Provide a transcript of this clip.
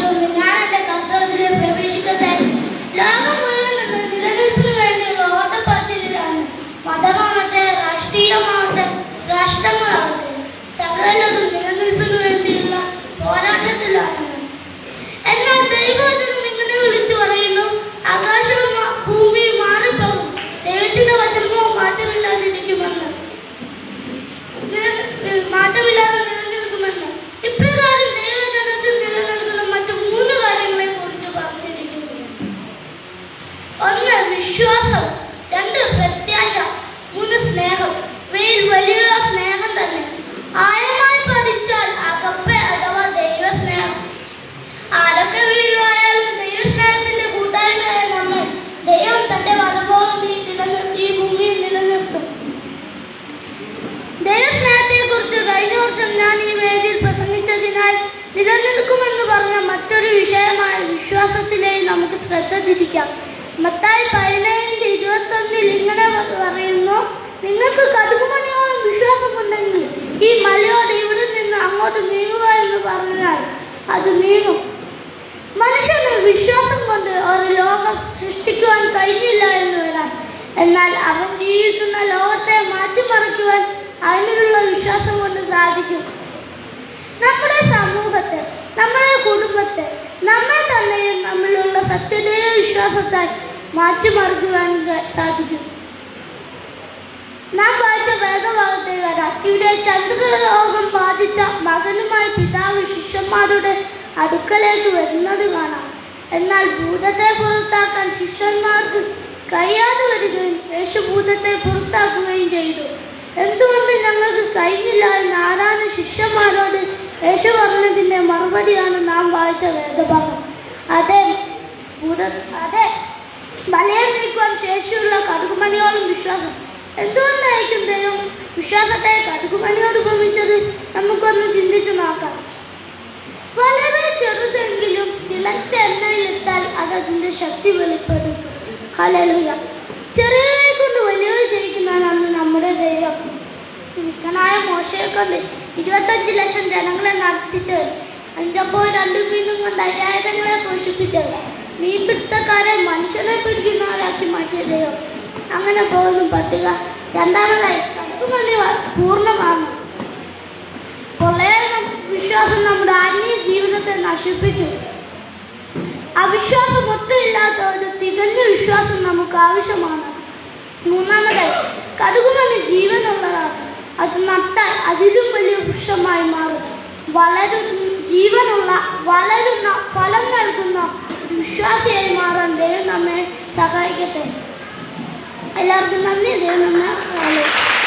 abdominal നിലനിൽക്കുമെന്ന് പറഞ്ഞ മറ്റൊരു വിഷയമായ വിശ്വാസത്തിലേക്ക് നമുക്ക് ശ്രദ്ധ തിരിക്കാം. മത്തായി പതിനേഴിന്റെ ഇരുപത്തൊന്നിൽ ഇങ്ങനെ പറയുന്നു നിങ്ങൾക്ക് കടുകുമണിയോളം വിശ്വാസമുണ്ടെങ്കിൽ ഈ മലയോട് ഇവിടെ നിന്ന് അങ്ങോട്ട് നീങ്ങുക എന്ന് പറഞ്ഞാൽ അത് നീങ്ങും. മനുഷ്യന് വിശ്വാസം കൊണ്ട് ഒരു ലോകം സൃഷ്ടിക്കുവാൻ കഴിഞ്ഞില്ല എന്ന് വരാം. എന്നാൽ അവൻ ജീവിക്കുന്ന ലോകത്തെ മാറ്റിമറിക്കുവാൻ അതിനുള്ള വിശ്വാസം കൊണ്ട് സാധിക്കും. നമ്മുടെ സമൂഹത്തെ നമ്മുടെ കുടുംബത്തെ നമ്മെ തന്നെയും നമ്മിലുള്ള സത്യതയെ വിശ്വാസത്താൽ മാറ്റിമറിക്കുവാൻ സാധിക്കും. നാം വായിച്ച വേദഭാഗത്തിൽ വരാം. ഇവിടെ ചന്ദ്രരോഗം ബാധിച്ച മകനുമായി പിതാവ് ശിഷ്യന്മാരുടെ അടുക്കലേക്ക് വരുന്നത് കാണാം. എന്നാൽ ഭൂതത്തെ പുറത്താക്കാൻ ശിഷ്യന്മാർക്ക് കഴിയാതെ വരികയും യേശു ഭൂതത്തെ പുറത്താക്കുകയും ചെയ്തു. എന്തുകൊണ്ട് ഞങ്ങൾക്ക് കഴിഞ്ഞില്ല എന്ന് ആരാണ് ശിഷ്യന്മാരോട് യേശു പറഞ്ഞതിന്റെ മറുപടിയാണ് നാം വായിച്ച വേദഭാഗം. അതെ ഭൂത അതെ വലയം നീക്കുവാൻ ശേഷിയുള്ള കടുകുമണിയോളം വിശ്വാസം. എന്തുകൊണ്ടായിരിക്കും ദൈവം വിശ്വാസത്തെ കടുകുമണിയോട് ഉപമിച്ചത്? നമുക്കൊന്ന് ചിന്തിച്ചു നോക്കാം. വളരെ ചെറുതെങ്കിലും തിളച്ച എണ്ണയിലെത്താൽ അത് അതിന്റെ ശക്തി വെളിപ്പെടുത്തും. ഹല്ലേലൂയ. ചെറിയവയെ കൊണ്ട് വലിയവ ചെയ്യിക്കുന്നതാണ് നമ്മുടെ ദൈവം മോശയെ ഇരുപത്തഞ്ച് ലക്ഷം ജനങ്ങളെ നടത്തിച്ചത് അതിന്റെപ്പോൾ രണ്ടു മീനും കൊണ്ട് അയ്യായിരങ്ങളെ പോഷിപ്പിച്ചത് മീൻപിടുത്തക്കാരെ മനുഷ്യനെ പിടിക്കുന്നവരാക്കി മാറ്റിയതയോ? അങ്ങനെ പോകുന്നു പട്ടിക. രണ്ടാമതായി കണക്കുമണി പൂർണമാണ്. പ്രളയ വിശ്വാസം നമ്മുടെ ആത്മീയ ജീവിതത്തെ നശിപ്പിക്കും. അവിശ്വാസം ഒട്ടുമില്ലാത്ത ഒരു തികഞ്ഞ വിശ്വാസം നമുക്ക് ആവശ്യമാണ്. മൂന്നാമതായി കടുകുമണി അത് നട്ടാൽ അതിലും വലിയ വൃക്ഷമായി മാറും. വളരും ജീവനുള്ള വളരുന്ന ഫലം നൽകുന്ന വിശ്വാസിയായി മാറാൻ ദൈവം നമ്മെ സഹായിക്കട്ടെ. എല്ലാവർക്കും നന്ദി. ദൈവം നമ്മെ